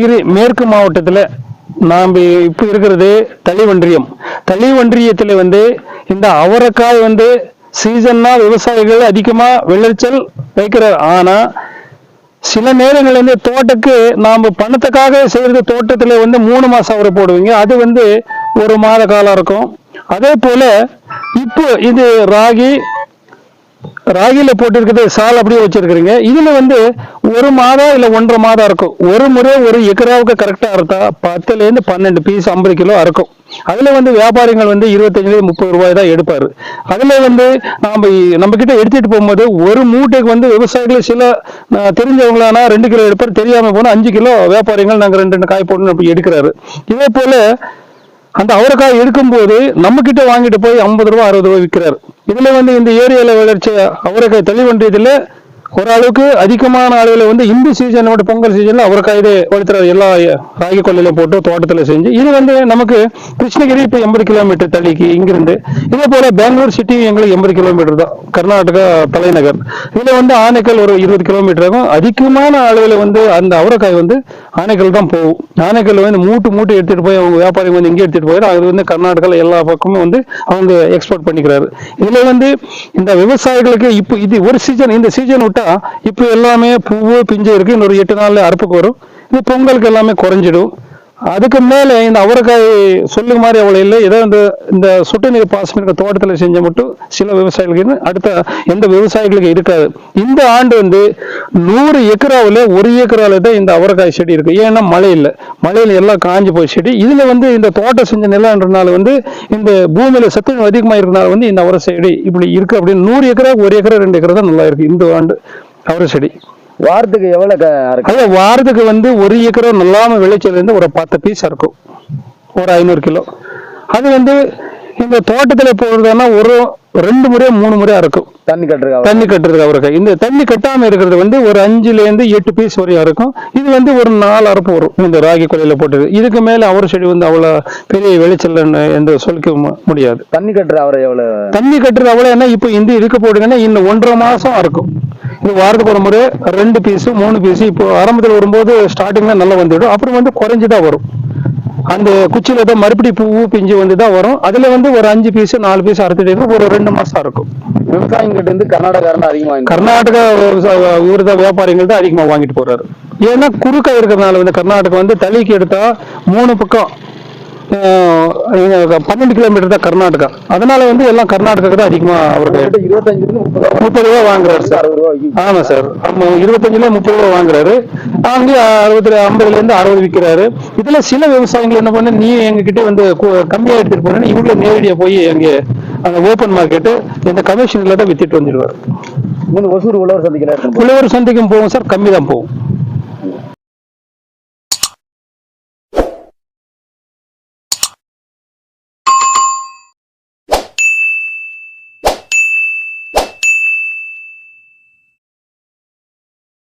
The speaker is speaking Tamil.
நீலகிரி மேற்கு மாவட்டத்தில் நாம் இப்போ இருக்கிறது தளிவன்றியம். தளிவன்றியத்தில் வந்து இந்த அவரைக்காய் வந்து சீசன்னா விவசாயிகள் அதிகமாக விளைச்சல் வைக்கிறார். ஆனால் சில நேரங்கள் வந்து தோட்டக்கு நாம் பணத்துக்காக செய்கிறது தோட்டத்தில் வந்து மூணு மாதம் அவரை போடுவீங்க. அது வந்து ஒரு மாத காலம் இருக்கும். அதே போல இப்போ இது ராகி ராகியில் போட்டிருக்கிறது சால் அப்படியே வச்சிருக்கிறீங்க. இதில் வந்து ஒரு மாதம் இல்லை ஒன்றரை மாதம் இருக்கும். ஒரு முறை ஒரு ஏக்கராவுக்கு கரெக்டாக இருந்தால் பத்துலேருந்து பன்னெண்டு பீஸ் ஐம்பது கிலோ அறுக்கும். அதில் வந்து வியாபாரிகள் வந்து இருபத்தஞ்சுல முப்பது ரூபாய் தான் எடுப்பார். அதில் வந்து நாம் நம்ம கிட்ட எடுத்துகிட்டு போகும்போது ஒரு மூட்டைக்கு வந்து விவசாயிகள் சில தெரிஞ்சவங்களானா ரெண்டு கிலோ எடுப்பார். தெரியாமல் போனால் அஞ்சு கிலோ வியாபாரிகள் நாங்கள் ரெண்டு ரெண்டு காய் போடணும் அப்படி எடுக்கிறாரு. இதே போல் அந்த அவரைக்காய் எடுக்கும்போது நம்ம வாங்கிட்டு போய் ஐம்பது ரூபா அறுபது ரூபா விற்கிறாரு இதுல வந்து இந்த ஏரியால விளைச்ச தள்ளி தெளிவண்டியதுல ஓரளவுக்கு அதிகமான அளவில் வந்து இந்த சீசனோட பொங்கல் சீசனில் அவரைக்காய் இது வளர்த்துறாரு எல்லா ராகி கொள்ளையிலும் போட்டு தோட்டத்தில் செஞ்சு இது வந்து நமக்கு கிருஷ்ணகிரி இப்போ எண்பது கிலோமீட்டர் தள்ளிக்கு இங்கிருந்து. இதே போல பெங்களூர் சிட்டி எங்களுக்கு எண்பது கிலோமீட்டர் தான். கர்நாடகா தலைநகர். இதில் வந்து ஆனைக்கல் ஒரு இருபது கிலோமீட்டர் ஆகும். அதிகமான அளவில் வந்து அந்த அவரைக்காய் வந்து ஆனைக்கல் தான் போகும். ஆனைக்கல் வந்து மூட்டு மூட்டு எடுத்துகிட்டு போய் அவங்க வியாபாரி வந்து இங்கே எடுத்துகிட்டு போயிடும் அது வந்து கர்நாடகாவில் எல்லா பக்கமும் வந்து அவங்க எக்ஸ்போர்ட் பண்ணிக்கிறாரு. இதில் வந்து இந்த விவசாயிகளுக்கு இப்போ இது ஒரு சீசன் இந்த சீசன் விட்டு இப்போ எல்லாமே பூவு பிஞ்சு இருக்கு. இன்னொரு எட்டு நாளில் அறுப்புக்கு வரும். இது பொங்கலுக்கு எல்லாமே குறைஞ்சிடும். அதுக்கு மேலே இந்த அவரைக்காய் சொல்லுங்க மாதிரி அவ்வளோ இல்லை. இதை இந்த இந்த சொட்டு நீர் பாசனம் இருக்க தோட்டத்தில் செஞ்ச மட்டும் சில விவசாயிகளுக்கு அடுத்த எந்த விவசாயிகளுக்கு இருக்காது. இந்த ஆண்டு வந்து நூறு ஏக்கராவில் ஒரு ஏக்கராவில் தான் இந்த அவரைக்காய் செடி இருக்குது ஏன்னா மழை இல்லை. மழையில் எல்லாம் காஞ்சி போய் செடி. இதில் வந்து இந்த தோட்டம் செஞ்ச நிலன்றனால வந்து இந்த பூமியில் சத்து அதிகமாக இருக்கிறனால வந்து இந்த அவரை செடி இப்படி இருக்குது அப்படின்னு நூறு ஏக்கரா ஒரு ஏக்கரா ரெண்டு ஏக்கரா தான் நல்லா இருக்குது இந்த ஆண்டு அவரை செடி. வாரத்துக்கு எவ்வளவு இருக்கு வாரத்துக்கு வந்து ஒரு ஏக்கரம் நல்லாம விளைச்சல் இருந்து ஒரு பத்து பீஸ் இருக்கும். ஒரு ஐநூறு கிலோ. அது வந்து இந்த தோட்டத்துல போடுறதுன்னா ஒரு ரெண்டு முறை மூணு முறை இருக்கும். தண்ணி கட்டுறதுக்கு தண்ணி கட்டுறதுக்கு அவருக்கு இந்த தண்ணி கட்டாம இருக்கிறது வந்து ஒரு அஞ்சுல இருந்து எட்டு பீஸ் வரையும் இருக்கும். இது வந்து ஒரு நாலு அறுப்பு வரும். இந்த ராகி கொலையில போட்டது. இதுக்கு மேல அவர் செடி வந்து அவ்வளவு பெரிய விளைச்சல் என்று சொல்லிக்க முடியாது. தண்ணி கட்டுற அவரை எவ்வளவு? தண்ணி கட்டுறது அவ்வளவு என்ன இப்போ இந்த இதுக்கு போடுங்கன்னா இன்னும் ஒன்றரை மாசம் இருக்கும் இது வாரத்துக்கு ஒரு முறை ரெண்டு பீஸ் மூணு பீஸ் இப்போ ஆரம்பத்தில் வரும்போது ஸ்டார்டிங்ல நல்லா வந்துடும். அப்புறம் வந்து குறைஞ்சு தான் வரும். அந்த குச்சியில தான் மறுபடி பூ பிஞ்சு வந்து தான் வரும். அதுல வந்து ஒரு அஞ்சு பீஸ் நாலு பீஸ் அறுத்துட்டு ஒரு ரெண்டு மாசம் இருக்கும். விவசாயிங்க கிட்ட இருந்து கர்நாடகாரன் அதிகமா வாங்கி கர்நாடகா இவர் தான் வியாபாரிகள் தான் அதிகமா வாங்கிட்டு போறாரு. ஏன்னா குறுக்க இருக்கிறதுனால வந்து கர்நாடகா வந்து தளிக்கு எடுத்தா மூணு பக்கம் பன்னெண்டு கிலோமீட்டர் தான் கர்நாடகா. அதனால வந்து எல்லாம் கர்நாடகாக்கு தான் அதிகமா அவருக்கு முப்பது ரூபா வாங்குறாரு சார். ஆமா சார். இருபத்தஞ்சுல முப்பது ரூபா வாங்குறாரு. அங்கே அறுபத்தி ஐம்பதுல இருந்து அறுபது விற்கிறாரு இதுல சில விவசாயிகள் என்ன பண்ண நீ எங்க கிட்ட வந்து கம்மியா எடுத்துட்டு போறேன்னு இவங்கள நேரடியா போய் அங்கே அந்த ஓப்பன் மார்க்கெட்டு இந்த கமிஷன்ல தான் வித்துட்டு வந்துடுவார் உழவர் சந்தைக்கும் போகும் சார் கம்மி தான் போகும்.